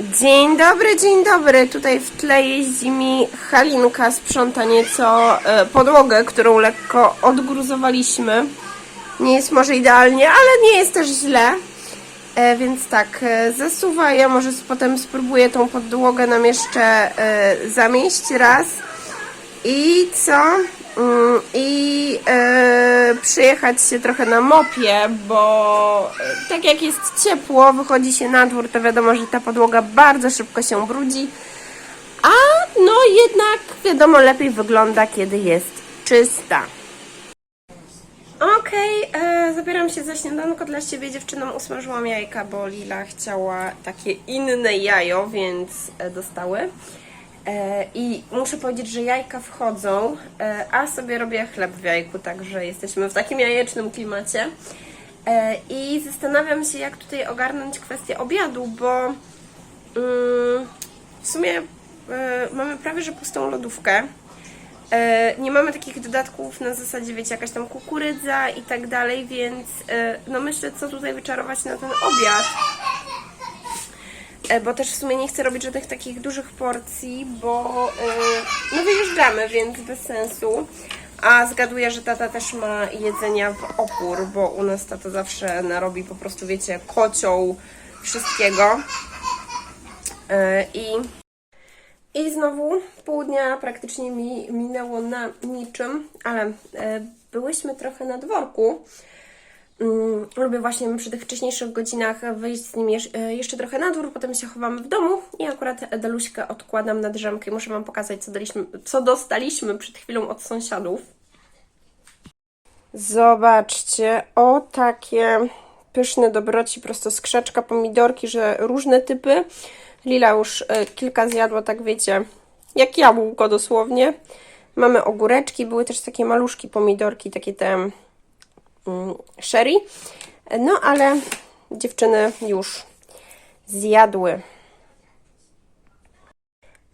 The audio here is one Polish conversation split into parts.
Dzień dobry, dzień dobry. Tutaj w tle jeździ mi Halinka, sprząta nieco e, podłogę, którą lekko odgruzowaliśmy. Nie jest może idealnie, ale nie jest też źle. E, więc tak, e, zasuwa. Ja może potem spróbuję tą podłogę nam jeszcze zamieść raz. I co? Mm, I e, przyjechać się trochę na mopie, bo e, tak jak jest ciepło, wychodzi się na dwór, to wiadomo, że ta podłoga bardzo szybko się brudzi. A no jednak wiadomo, lepiej wygląda, kiedy jest czysta. Okej, e, zabieram się za śniadanko dla siebie. Dziewczynom usmażyłam jajka, bo Lila chciała takie inne jajo, więc e, dostały. E, I muszę powiedzieć, że jajka wchodzą, e, a sobie robię chleb w jajku, także jesteśmy w takim jajecznym klimacie. E, I zastanawiam się, jak tutaj ogarnąć kwestię obiadu, bo mm, w sumie mamy prawie że pustą lodówkę. Nie mamy takich dodatków na zasadzie, wiecie, jakaś tam kukurydza i tak dalej, więc no myślę, co tutaj wyczarować na ten obiad. E, Bo też w sumie nie chcę robić żadnych takich dużych porcji, bo e, no wyjeżdżamy, więc bez sensu. A zgaduję, że tata też ma jedzenia w opór, bo u nas tata zawsze narobi po prostu, wiecie, kocioł wszystkiego. E, I i znowu pół dnia praktycznie mi minęło na niczym, ale byłyśmy trochę na dworku. Mm, lubię właśnie przy tych wcześniejszych godzinach wyjść z nim e, jeszcze trochę na dwór, potem się chowamy w domu i akurat Deluśkę odkładam na drzemkę i muszę Wam pokazać, co, daliśmy, co dostaliśmy przed chwilą od sąsiadów. Zobaczcie, o takie pyszne dobroci, prosto z krzaczka pomidorki, że różne typy. Lila już e, kilka zjadła, tak wiecie, jak jabłko dosłownie. Mamy ogóreczki, były też takie maluszki pomidorki, takie te sherry. No ale dziewczyny już zjadły.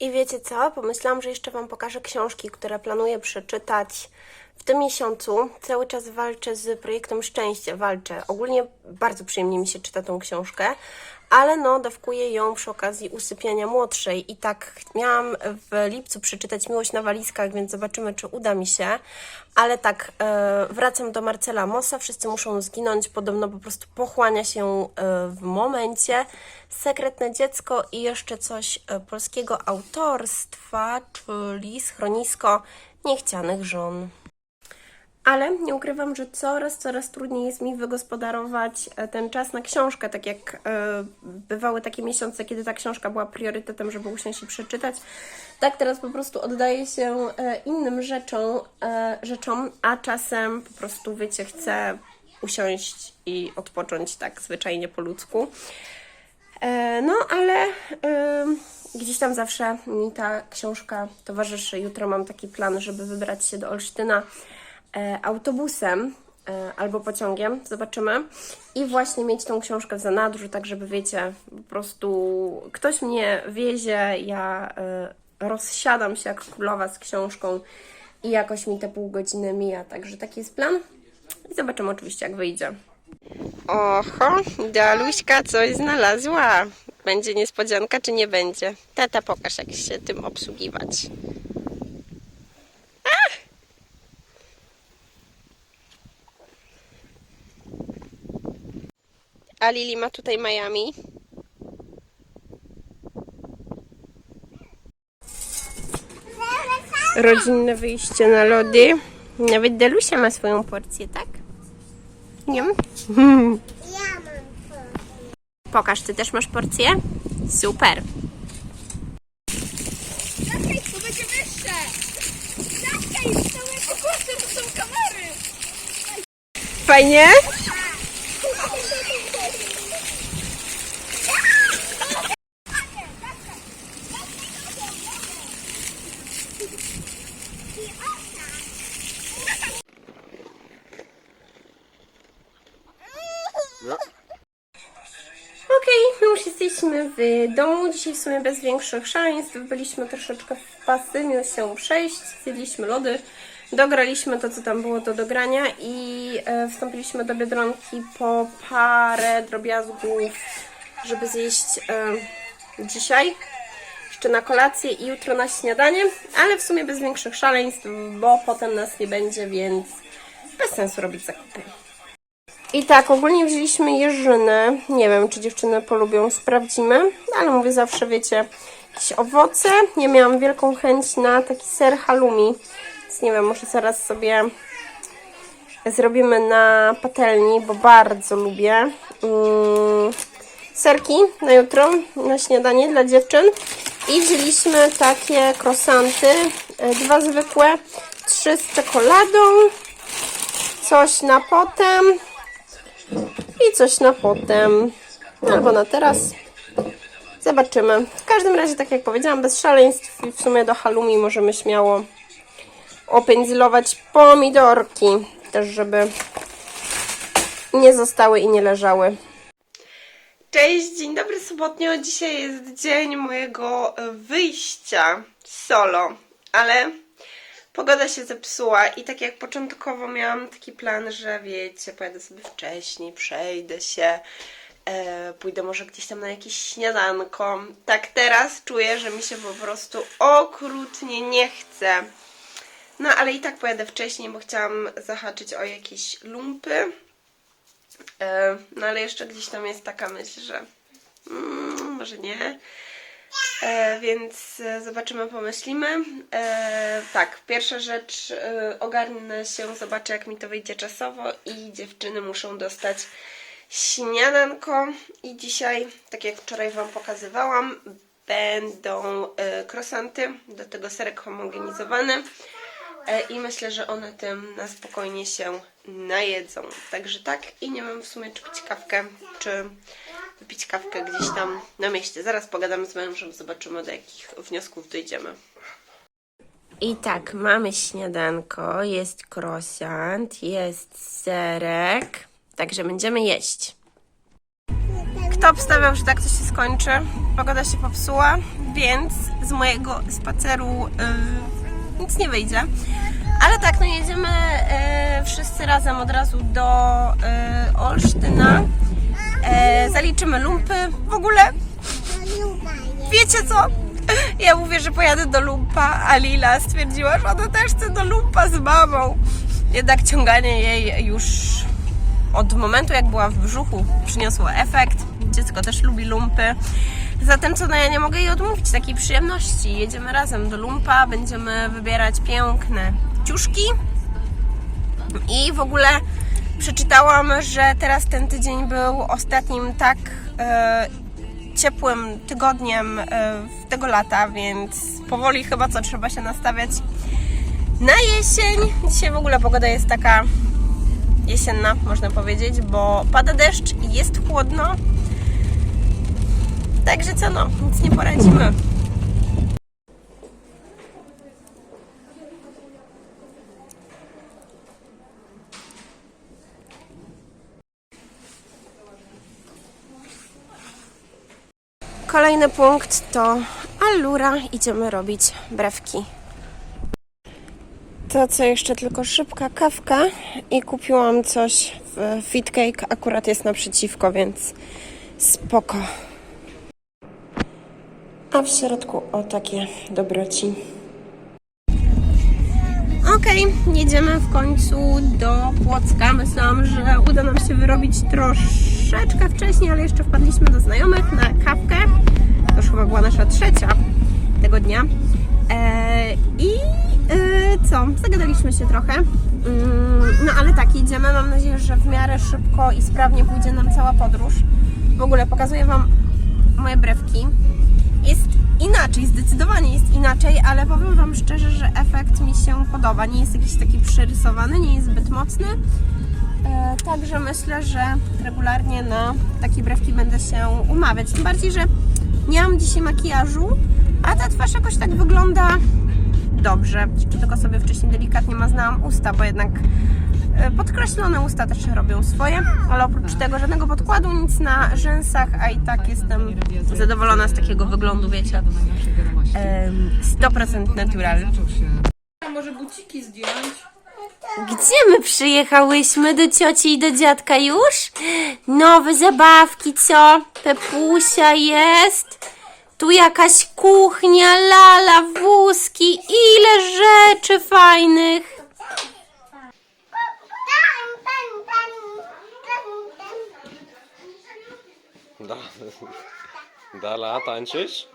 I wiecie co? Pomyślałam, że jeszcze Wam pokażę książki, które planuję przeczytać w tym miesiącu. Cały czas walczę z projektem Szczęście, walczę. Ogólnie bardzo przyjemnie mi się czyta tą książkę, ale no dawkuję ją przy okazji usypiania młodszej i tak miałam w lipcu przeczytać Miłość na walizkach, więc zobaczymy, czy uda mi się. Ale tak, e, wracam do Marcela Mossa, wszyscy muszą zginąć, podobno po prostu pochłania się e, w momencie. Sekretne dziecko i jeszcze coś e, polskiego autorstwa, czyli schronisko niechcianych żon. Ale nie ukrywam, że coraz, coraz trudniej jest mi wygospodarować e, ten czas na książkę, tak jak e, bywały takie miesiące, kiedy ta książka była priorytetem, żeby usiąść i przeczytać. Tak teraz po prostu oddaję się e, innym rzeczom, rzeczom, a czasem po prostu, wiecie, chcę usiąść i odpocząć tak zwyczajnie po ludzku. No, ale gdzieś tam zawsze mi ta książka towarzyszy. Jutro mam taki plan, żeby wybrać się do Olsztyna autobusem e, albo pociągiem, zobaczymy. I właśnie mieć tą książkę w zanadrzu, tak żeby wiecie, po prostu ktoś mnie wiezie, ja e, rozsiadam się jak królowa z książką i jakoś mi te pół godziny mija. Także taki jest plan. I zobaczymy oczywiście, jak wyjdzie. Oho, Daluśka coś znalazła. Będzie niespodzianka, czy nie będzie? Tata, pokaż, jak się tym obsługiwać. A Lili ma tutaj Miami. Rodzinne wyjście na lody. Nawet Dalusia ma swoją porcję, tak? Nie? Ja mam to. Pokaż, ty też masz porcję? Super. Czekaj, to będzie wyższe! Kurczę, to są kamery! Fajnie? Okej, my już w domu. Dzisiaj w sumie bez większych szaleństw. Byliśmy troszeczkę w pasy, się przejść. Zjedliśmy lody, dograliśmy to, co tam było do dogrania i e, wstąpiliśmy do Biedronki po parę drobiazgów, żeby zjeść e, dzisiaj, jeszcze na kolację i jutro na śniadanie, ale w sumie bez większych szaleństw, bo potem nas nie będzie, więc bez sensu robić zakupy. I tak, ogólnie wzięliśmy jeżynę. Nie wiem, czy dziewczyny polubią, sprawdzimy. Ale mówię zawsze, wiecie, jakieś owoce. Ja miałam wielką chęć na taki ser halloumi. Więc nie wiem, może zaraz sobie zrobimy na patelni, bo bardzo lubię. Mm, serki na jutro, na śniadanie dla dziewczyn. I wzięliśmy takie krosanty, e, dwa zwykłe, trzy z czekoladą, coś na potem i coś na potem, albo na teraz. Zobaczymy. W każdym razie, tak jak powiedziałam, bez szaleństw i w sumie do halloumi możemy śmiało opędzlować pomidorki, też żeby nie zostały i nie leżały. Cześć, dzień dobry sobotnio. Dzisiaj jest dzień mojego wyjścia solo, ale pogoda się zepsuła i tak jak początkowo miałam taki plan, że wiecie, pojadę sobie wcześniej, przejdę się, e, pójdę może gdzieś tam na jakieś śniadanko. Tak teraz czuję, że mi się po prostu okrutnie nie chce. No ale i tak pojadę wcześniej, bo chciałam zahaczyć o jakieś lumpy. E, No ale jeszcze gdzieś tam jest taka myśl, że mm, może nie. E, więc e, zobaczymy, pomyślimy. E, tak, pierwsza rzecz, e, ogarnę się, zobaczę jak mi to wyjdzie czasowo i dziewczyny muszą dostać śniadanko. I dzisiaj, tak jak wczoraj Wam pokazywałam, będą e, krosanty, do tego serek homogenizowany. E, I myślę, że one tym na spokojnie się najedzą. Także tak i nie wiem w sumie czy pić kawkę, czy wypić kawkę gdzieś tam na mieście. Zaraz pogadamy z mężem, zobaczymy do jakich wniosków dojdziemy. I tak, mamy śniadanko, jest croissant, jest serek, także będziemy jeść. Kto obstawiał, że tak to się skończy? Pogoda się popsuła, więc z mojego spaceru yy, nic nie wyjdzie. Ale tak, no jedziemy yy, wszyscy razem od razu do yy, Olsztyna. Zaliczymy lumpy. W ogóle Wiecie co? Ja mówię, że pojadę do lumpa, a Lila stwierdziła, że ona też chce do lumpa z mamą. Jednak ciąganie jej już od momentu, jak była w brzuchu, przyniosło efekt. Dziecko też lubi lumpy. Zatem co, no ja nie mogę jej odmówić takiej przyjemności. Jedziemy razem do lumpa, będziemy wybierać piękne ciuszki. I w ogóle przeczytałam, że teraz ten tydzień był ostatnim tak e, ciepłym tygodniem e, tego lata, więc powoli chyba co trzeba się nastawiać na jesień. Dzisiaj w ogóle pogoda jest taka jesienna, można powiedzieć, bo pada deszcz i jest chłodno. Także co no, nic nie poradzimy. Kolejny punkt to Allura. Idziemy robić brewki. To co jeszcze tylko szybka kawka i kupiłam coś w Fit Cake. Akurat jest naprzeciwko, więc spoko. A w środku o takie dobroci. Okej, jedziemy w końcu do Płocka. Myślałam, że uda nam się wyrobić troszeczkę wcześniej, ale jeszcze wpadliśmy do znajomych na kawkę. To już chyba była nasza trzecia tego dnia. Eee, I e, co? Zagadaliśmy się trochę. Mm, no ale tak, jedziemy. Mam nadzieję, że w miarę szybko i sprawnie pójdzie nam cała podróż. W ogóle pokazuję Wam moje brewki. Jest inaczej, zdecydowanie jest inaczej, ale powiem Wam szczerze, że efekt mi się podoba. Nie jest jakiś taki przerysowany, nie jest zbyt mocny. E, Także myślę, że regularnie na takie brewki będę się umawiać. Tym bardziej, że nie mam dzisiaj makijażu, a ta twarz jakoś tak wygląda dobrze. Tylko sobie wcześniej delikatnie maznałam usta, bo jednak e, podkreślone usta też robią swoje, ale oprócz tego żadnego podkładu, nic na rzęsach, a i tak jestem zadowolona z takiego wyglądu, wiecie, em, 100% natural. Może buciki zdjąć? Gdzie my przyjechałyśmy? Do cioci i do dziadka już? Nowe zabawki, co? Pepusia jest. Tu jakaś kuchnia, lala, wózki. Ile rzeczy fajnych. Dala, tańczysz?